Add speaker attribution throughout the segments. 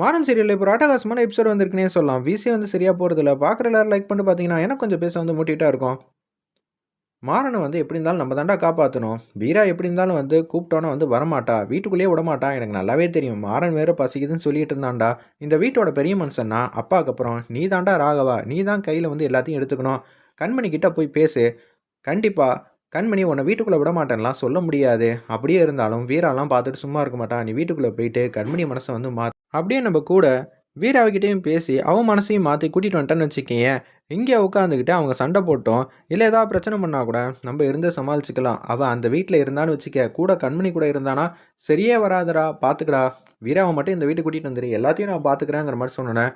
Speaker 1: மாறன் சீரியலில் இப்போ ஒரு எபிசோட் வந்திருக்குனே சொல்லலாம். விசி வந்து சரியாக போகிறதில்ல பார்க்குற எல்லாரும் லைக் பண்ணிட்டு பார்த்தீங்கன்னா எனக்கு கொஞ்சம் பேச வந்து மூட்டிகிட்டா இருக்கும். மாறனை வந்து எப்படி இருந்தாலும் நம்ம தாண்டா காப்பாற்றணும் வீரா எப்படி இருந்தாலும் வந்து கூப்பிட்டோன்னா வந்து வரமாட்டா. வீட்டுக்குள்ளேயே விடமாட்டா. எனக்கு நல்லாவே தெரியும். மாறன் வேறு பசிக்குதுன்னு சொல்லிட்டு இருந்தான்டா. இந்த வீட்டோட பெரிய மனுஷன்னா அப்பாவுக்கு அப்புறம் நீ தாண்டா ராகவா. நீ தான் கையில் வந்து எல்லாத்தையும் எடுத்துக்கணும். கண்மணி கிட்ட போய் பேசு. கண்டிப்பாக கண்மணி உன்னை வீட்டுக்குள்ளே விட மாட்டேன்லாம் சொல்ல முடியாது. அப்படியே இருந்தாலும் வீராலாம் பார்த்துட்டு சும்மா இருக்க மாட்டான் நீ வீட்டுக்குள்ளே போயிட்டு கண்மணி மனசை வந்து மா அப்படியே நம்ம கூட வீராவிக்கிட்டேயும் பேசி அவன் மனசையும் மாற்றி கூட்டிகிட்டு வந்துட்டேன்னு வச்சுக்கேன் இங்கே உட்காந்துக்கிட்டு அவங்க சண்டை போட்டோம். இல்லை ஏதாவது பிரச்சனை பண்ணால் கூட நம்ம இருந்து சமாளிச்சுக்கலாம். அவள் அந்த வீட்டில் இருந்தான்னு வச்சுக்க கூட கண்மணி கூட இருந்தானா சரியே வராதடா பார்த்துக்கடா வீராவை மட்டும் இந்த வீட்டுக்கு கூட்டிகிட்டு வந்துரு. எல்லாத்தையும் நான் பார்த்துக்கிறேங்கிற மாதிரி சொன்னேன்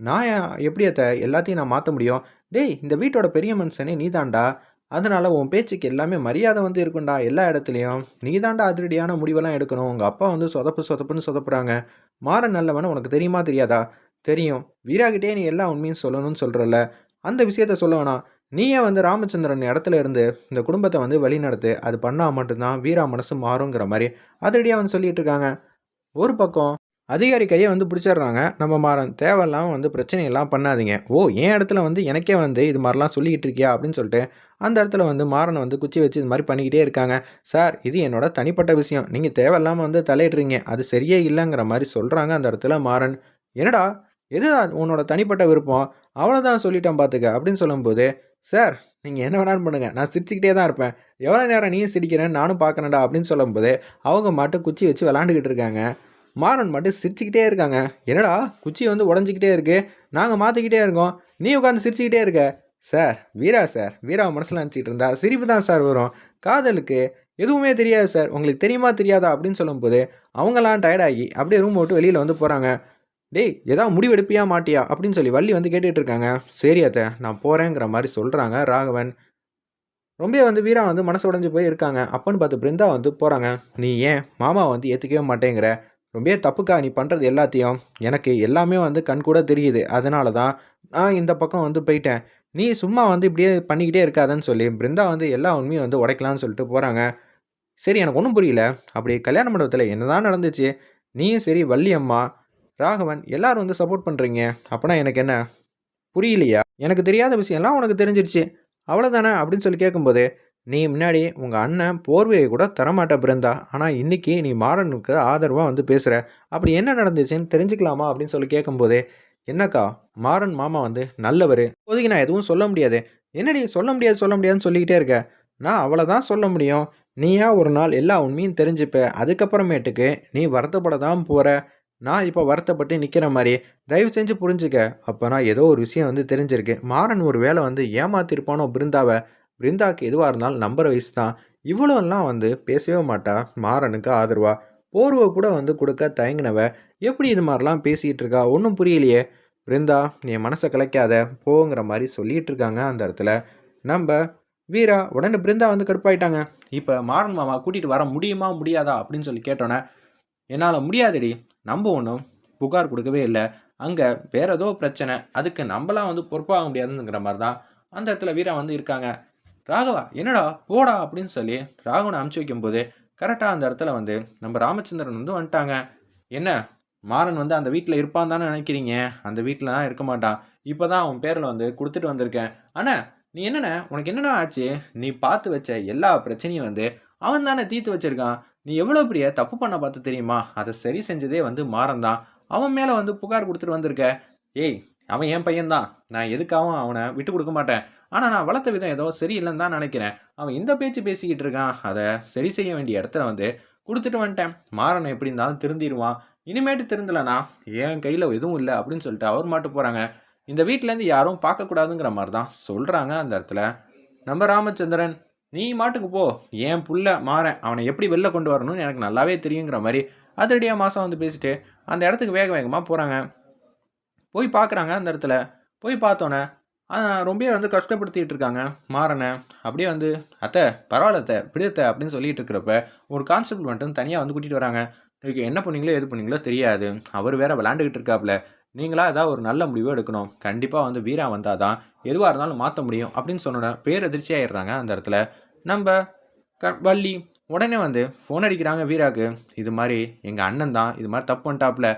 Speaker 1: நான் எப்படி அத்தை? எல்லாத்தையும் நான் மாற்ற முடியும்? டேய் இந்த வீட்டோட பெரிய மனுஷனே நீ தாண்டா அதனால் உன் பேச்சுக்கு எல்லாமே மரியாதை வந்து இருக்குண்டா எல்லா இடத்துலையும். நீ தாண்டா அதிரடியான முடிவெல்லாம் எடுக்கணும். உங்கள் அப்பா வந்து சொதப்பு சொதப்புன்னு சொதப்புறாங்க. மாற நல்லவன உனக்கு தெரியுமா தெரியாதா? தெரியும். வீராகிட்டே நீ எல்லா உண்மையும் சொல்லணும்னு சொல்கிறல்ல அந்த விஷயத்த சொல்ல வேணாம். நீயே வந்து ராமச்சந்திரன் இடத்துல இருந்து இந்த குடும்பத்தை வந்து வழி நடத்து அது பண்ணால் மட்டும்தான் வீரா மனசு மாறுங்கிற மாதிரி அதிரடியாக வந்து சொல்லிகிட்டு இருக்காங்க. ஒரு பக்கம் அதிகாரி கையை வந்து பிடிச்சிடுறாங்க. நம்ம மாறன் தேவையில்லாமல் வந்து பிரச்சனையெல்லாம் பண்ணாதீங்க. ஓ என் இடத்துல வந்து எனக்கே வந்து இது மாதிரிலாம் சொல்லிக்கிட்டு இருக்கியா? அப்படின்னு சொல்லிட்டு அந்த இடத்துல வந்து மாறனை வந்து குச்சி வச்சு இது மாதிரி பண்ணிக்கிட்டே இருக்காங்க. சார் இது என்னோட தனிப்பட்ட விஷயம். நீங்கள் தேவையில்லாமல் வந்து தலையிடுறீங்க. அது சரியே இல்லைங்கிற மாதிரி சொல்கிறாங்க அந்த இடத்துல மாறன். என்னடா எது உன்னோட தனிப்பட்ட விருப்பம்? அவ்வளோதான் சொல்லிட்டேன் பார்த்துக்க அப்படின்னு சொல்லும்போது சார் நீங்கள் என்ன வேணாலும் பண்ணுங்கள் நான் சிரிச்சுக்கிட்டே தான் இருப்பேன். எவ்வளோ நேரம் நீயும் சிரிக்கிறேன் நானும் பார்க்கணுடா அப்படின்னு சொல்லும்போது அவங்க மட்டும் குச்சி வச்சு விளாண்டுக்கிட்டு இருக்காங்க. மாறன் மட்டும் சிரிச்சுக்கிட்டே இருக்காங்க. என்னடா குச்சி வந்து உடஞ்சிக்கிட்டே இருக்கு. நாங்கள் மாற்றிக்கிட்டே இருக்கோம். நீ உட்காந்து சிரிச்சுக்கிட்டே இருக்க. சார் வீரா சார். வீரா மனசில் நினச்சிக்கிட்டு இருந்தா சிரிப்பு தான் சார் வரும். காதலுக்கு எதுவுமே தெரியாது சார். உங்களுக்கு தெரியுமா தெரியாதா? அப்படின்னு சொல்லும்போது அவங்களாம் டயர்டாகி அப்படியே ரூம் விட்டு வெளியில் வந்து போகிறாங்க டேய் ஏதாவது முடிவெடுப்பியா மாட்டியா? அப்படின்னு சொல்லி வள்ளி வந்து கேட்டுகிட்டு இருக்காங்க. சரி அத்தை நான் போகிறேங்கிற மாதிரி சொல்கிறாங்க ராகவன். ரொம்ப வந்து வீரா வந்து மனசு உடஞ்சி போய் இருக்காங்க. அப்பன்னு பார்த்து பிருந்தா வந்து போகிறாங்க நீ ஏன் மாமா வந்து ஏற்றுக்கவே மாட்டேங்கிற? ரொம்ப தப்புக்கா நீ பண்ணுறது எல்லாத்தையும்? எனக்கு எல்லாமே வந்து கண் கூட தெரியுது. அதனால தான் நான் இந்த பக்கம் வந்து போயிட்டேன். நீ சும்மா வந்து இப்படியே பண்ணிக்கிட்டே இருக்காதன்னு சொல்லி பிருந்தா வந்து எல்லா உண்மையும் வந்து உடைக்கலான்னு சொல்லிட்டு போகிறாங்க சரி எனக்கு ஒன்றும் புரியல. அப்படி கல்யாண மண்டபத்தில் என்னதான் நடந்துச்சு? நீயும் சரி வள்ளி அம்மா ராகவன் எல்லாரும் வந்து சப்போர்ட் பண்ணுறீங்க அப்போனா எனக்கு என்ன? புரியலையா? எனக்கு தெரியாத விஷயம்லாம் உனக்கு தெரிஞ்சிருச்சு. அவ்வளோதானே அப்படின்னு சொல்லி கேட்கும்போது நீ முன்னாடி உங்கள் அண்ணன் போர்வையை கூட தரமாட்ட பிருந்தா. ஆனால் இன்றைக்கி நீ மாறனுக்கு ஆதரவாக வந்து பேசுகிற அப்படி என்ன நடந்துச்சுன்னு தெரிஞ்சுக்கலாமா அப்படின்னு சொல்லி கேட்கும்போதே என்னக்கா மாறன் மாமா வந்து நல்லவர். இப்போதைக்கு நான் எதுவும் சொல்ல முடியாது. என்னடி சொல்ல முடியாது சொல்ல முடியாதுன்னு சொல்லிக்கிட்டே இருக்க? நான் அவ்வளோதான் சொல்ல முடியும். நீயா ஒரு நாள் எல்லா உண்மையும் தெரிஞ்சுப்ப. அதுக்கப்புறமேட்டுக்கு நீ வருத்தப்பட தான் போகிற நான் இப்போ வருத்தப்பட்டு நிற்கிற மாதிரி. தயவு செஞ்சு புரிஞ்சுக்க. அப்போ நான் ஏதோ ஒரு விஷயம் வந்து தெரிஞ்சிருக்கு. மாறன் ஒரு வேலை வந்து ஏமாத்திருப்பானோ பிருந்தாவை? பிருந்தாக்கு எதுவாக இருந்தாலும் நம்புற வயசு தான். இவ்வளோலாம் வந்து பேசவே மாட்டா. மாறனுக்கு ஆதரவா? போர்வை கூட வந்து கொடுக்க தயங்கினவ எப்படி இது மாதிரிலாம் பேசிகிட்டு இருக்கா? ஒன்றும் புரியலையே. பிருந்தா நீ மனசை கலைக்காத. போங்கிற மாதிரி சொல்லிகிட்டு இருக்காங்க அந்த இடத்துல. நம்ம வீரா உடனே பிருந்தா வந்து கடுப்பாயிட்டாங்க. இப்போ மாறன் மாமா கூட்டிகிட்டு வர முடியுமா? முடியாதா? அப்படின்னு சொல்லி கேட்டோன்னே என்னால் முடியாதடி. நம்ம ஒன்றும் புகார் கொடுக்கவே இல்லை. அங்கே வேற ஏதோ பிரச்சனை. அதுக்கு நம்மளாம் வந்து பொறுப்பாக முடியாதுங்கிற மாதிரி தான். அந்த இடத்துல வீரா வந்து இருக்காங்க. ராகவா என்னடா போடா அப்படின்னு சொல்லி ராகவனை அமுச்சு வைக்கும்போது கரெக்டாக அந்த இடத்துல வந்து நம்ம ராமச்சந்திரன் வந்து வந்துட்டாங்க. என்ன? மாறன் வந்து அந்த வீட்டில் இருப்பான் தானே நினைக்கிறீங்க? அந்த வீட்டில் தான் இருக்க மாட்டான். இப்போ தான் அவன் பேரில் வந்து கொடுத்துட்டு வந்திருக்கேன். ஆனால் நீ என்னண்ணே? உனக்கு என்னடா ஆச்சு? நீ பார்த்து வச்ச எல்லா பிரச்சனையும் வந்து அவன் தானே தீர்த்து வச்சிருக்கான். நீ எவ்வளோ பெரிய தப்பு பண்ண பார்த்து தெரியுமா? அதை சரி செஞ்சதே வந்து மாறன் தான். அவன் மேலே வந்து புகார் கொடுத்துட்டு வந்திருக்க. ஏய் அவன் என் பையன்தான். நான் எதுக்காகவும் அவனை விட்டு கொடுக்க மாட்டேன். ஆனால் நான் வளர்த்த விதம் ஏதோ சரியில்லைன்னு தான் நினைக்கிறேன். அவன் இந்த பேச்சு பேசிக்கிட்டு இருக்கான். அதை சரி செய்ய வேண்டிய இடத்துல வந்து கொடுத்துட்டு வந்துட்டேன். மாறன் எப்படி இருந்தாலும் திருந்திடுவான். இனிமேட்டு திருந்தலைனா என் கையில் எதுவும் இல்லை அப்படின்னு சொல்லிட்டு அவர் மாட்டு போகிறாங்க இந்த வீட்டிலேருந்து யாரும் பார்க்கக்கூடாதுங்கிற மாதிரி தான் சொல்கிறாங்க அந்த இடத்துல நம்ம ராமச்சந்திரன். நீ மாட்டுக்கு போ. என் புள்ள மாறேன் அவனை எப்படி வெளில கொண்டு வரணும்னு எனக்கு நல்லாவே தெரியுங்கிற மாதிரி அதிரடியாக மாதம் வந்து பேசிட்டு அந்த இடத்துக்கு வேக வேகமாக போகிறாங்க போய் பார்க்குறாங்க அந்த இடத்துல. போய் பார்த்தோன்னே ரொம்ப வந்து கஷ்டப்படுத்திட்டு இருக்காங்க. மாறனை அப்படியே வந்து அத்தை பரவாயில்ல அத்தை பிடித்த அப்படின்னு சொல்லிட்டு இருக்கிறப்ப ஒரு கான்ஸ்டபிள் மட்டும் தனியாக வந்து கூட்டிகிட்டு வராங்க. இதுக்கு என்ன பண்ணீங்களோ எது பண்ணீங்களோ தெரியாது. அவர் வேற விளாண்டுக்கிட்டு இருக்காப்புல நீங்களா ஏதாவது ஒரு நல்ல முடிவு எடுக்கணும். கண்டிப்பாக வந்து வீரா வந்தால் தான் எதுவாக இருந்தாலும் மாற்ற முடியும் அப்படின்னு சொன்னோட பேரதிர்ச்சி ஆயிடுறாங்க அந்த இடத்துல. நம்ம க வள்ளி உடனே வந்து ஃபோன் அடிக்கிறாங்க வீராக்கு. இது மாதிரி எங்கள் அண்ணன் தான் இது மாதிரி தப்பு பண்ணிட்டாப்புல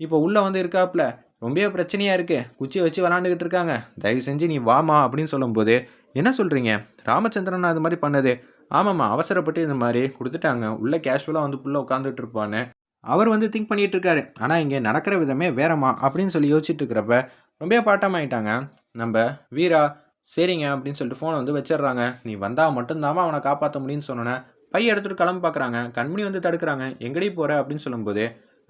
Speaker 1: இப்போ உள்ளே வந்து இருக்காப்புல ரொம்ப பிரச்சனையாக இருக்கு. குச்சியை வச்சு விளாண்டுக்கிட்டு இருக்காங்க. தயவு செஞ்சு நீ வாமா அப்படின்னு சொல்லும்போது என்ன சொல்கிறீங்க ராமச்சந்திரன் அது மாதிரி பண்ணது. ஆமாம்மா அவசரப்பட்டு இந்த மாதிரி கொடுத்துட்டாங்க. உள்ளே கேஷுவலாக வந்து புள்ள உட்காந்துட்டு இருப்பான்னு. அவர் வந்து திங்க் பண்ணிகிட்டு இருக்காரு. ஆனால் இங்கே நடக்கிற விதமே வேறம்மா அப்படின்னு சொல்லி யோசிச்சுட்டு இருக்கிறப்ப ரொம்ப பாட்டமாயிட்டாங்க. நம்ம வீரா சரிங்க அப்படின்னு சொல்லிட்டு ஃபோனை வந்து வச்சிடுறாங்க. நீ வந்தால் மட்டும்தாம்மா அவனை காப்பாற்ற முடியும்னு சொன்னோன்னே பையன் எடுத்துகிட்டு கிளம்ப பார்க்குறாங்க கண்மணி வந்து தடுக்கிறாங்க. எங்கடி போகிற அப்படின்னு சொல்லும்போது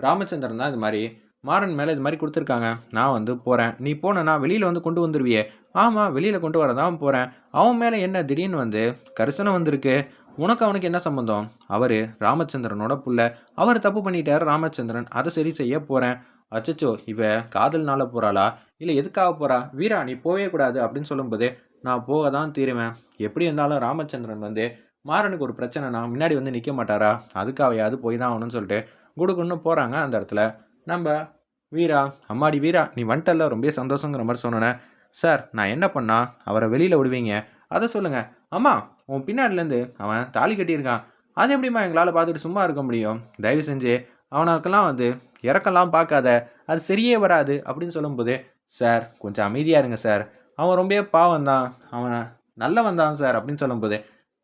Speaker 1: ராமச்சந்திரன் தான் இது மாதிரி மாறன் மேலே இது மாதிரி கொடுத்துருக்காங்க. நான் வந்து போகிறேன் நீ போனேன்னா வெளியில் வந்து கொண்டு வந்துருவியே. ஆமாம் வெளியில் கொண்டு வர தான் போகிறேன் அவன் மேலே என்ன திடீர்னு வந்து கரிசனம் வந்திருக்கு? உனக்கு அவனுக்கு என்ன சம்மந்தம் அவர் ராமச்சந்திரனோட புள்ள. அவர் தப்பு பண்ணிட்டார் ராமச்சந்திரன். அதை சரி செய்ய போகிறேன் அச்சச்சோ இவ காதல்னால போகிறாளா இல்லை எதுக்காக போகிறா வீரா நீ போவே கூடாது அப்படின்னு சொல்லும்போது நான் போக தான் தீருவேன். எப்படி இருந்தாலும் ராமச்சந்திரன் வந்து மாறனுக்கு ஒரு பிரச்சனைனா முன்னாடி வந்து நிற்க மாட்டாரா? அதுக்காவையாவது போய் தான் ஆகணும்னு சொல்லிட்டு குடுக்குன்னு போகிறாங்க அந்த இடத்துல. நம்ம வீரா. அம்மாடி வீரா நீ வந்துட்டல்ல ரொம்ப சந்தோஷங்கிற மாதிரி சொன்னோன்னே சார் நான் என்ன பண்ணா? அவரை வெளியில் விடுவீங்க. அதை சொல்லுங்கள் அம்மா உன் பின்னாடிலேருந்து அவன் தாலி கட்டியிருக்கான். அது எப்படிம்மா எங்களால் பார்த்துட்டு சும்மா இருக்க முடியும்? தயவு செஞ்சு அவனுக்கெல்லாம் வந்து இறக்கெல்லாம் பார்க்காத. அது சரியே வராது அப்படின்னு சொல்லும்போது சார் கொஞ்சம் அமைதியாக இருங்க சார். அவன் ரொம்ப பாவம் தான் அவன் நல்லவன் தான் சார் அப்படின்னு சொல்லும்போது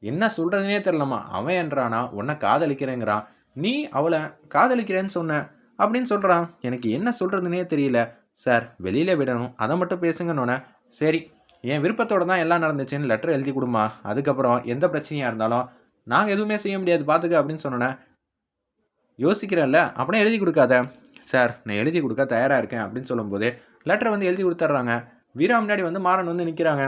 Speaker 1: என்ன சொல்கிறதுனே தெரிலம்மா அவன் என்றானா உன்னை காதலிக்கிறேங்கிறான். நீ அவளை காதலிக்கிறேன்னு சொன்ன. அப்படின்னு சொல்கிறான் எனக்கு என்ன சொல்கிறதுனே தெரியல. சார் வெளியில் விடணும். அதை மட்டும் பேசுங்கன்னொன்னே சரி என் விருப்பத்தோட தான் எல்லாம் நடந்துச்சுன்னு லெட்டர் எழுதி கொடுமா. அதுக்கப்புறம் எந்த பிரச்சனையாக இருந்தாலும் நாங்கள் எதுவுமே செய்ய முடியாது பார்த்துக்க அப்படின்னு சொன்னோன்னே யோசிக்கிறேன்ல அப்படியே எழுதி கொடுக்காத. சார் நான் எழுதி கொடுக்க தயாராக இருக்கேன் அப்படின்னு சொல்லும்போது லெட்டரை வந்து எழுதி கொடுத்துட்றாங்க. வீரா முன்னாடி வந்து மாறன் வந்து நிற்கிறாங்க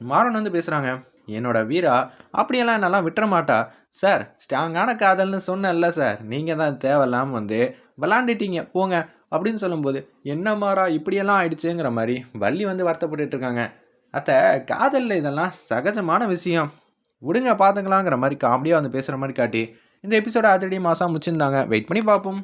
Speaker 1: மாறன் வந்து பேசுகிறாங்க என்னோட வீரா அப்படியெல்லாம் என்னெல்லாம் விட்டுற மாட்டா. சார் ஸ்ட்ராங்கான காதல்னு சொன்னேன்ல சார். நீங்கள் தான் தேவையில்லாமல் வந்து விளாண்டுட்டீங்க. போங்க. அப்படின்னு சொல்லும்போது என்ன மாறா இப்படியெல்லாம் ஆயிடுச்சுங்கிற மாதிரி வள்ளி வந்து வருத்தப்பட்டு இருக்காங்க. அத்தை காதலில் இதெல்லாம் சகஜமான விஷயம். விடுங்க பார்த்துக்கலாங்கிற மாதிரி காமெடியாக வந்து பேசுகிற மாதிரி காட்டி இந்த எபிசோட அதிரடி மாதம் முடிச்சிருந்தாங்க. வெயிட் பண்ணி பார்ப்போம்.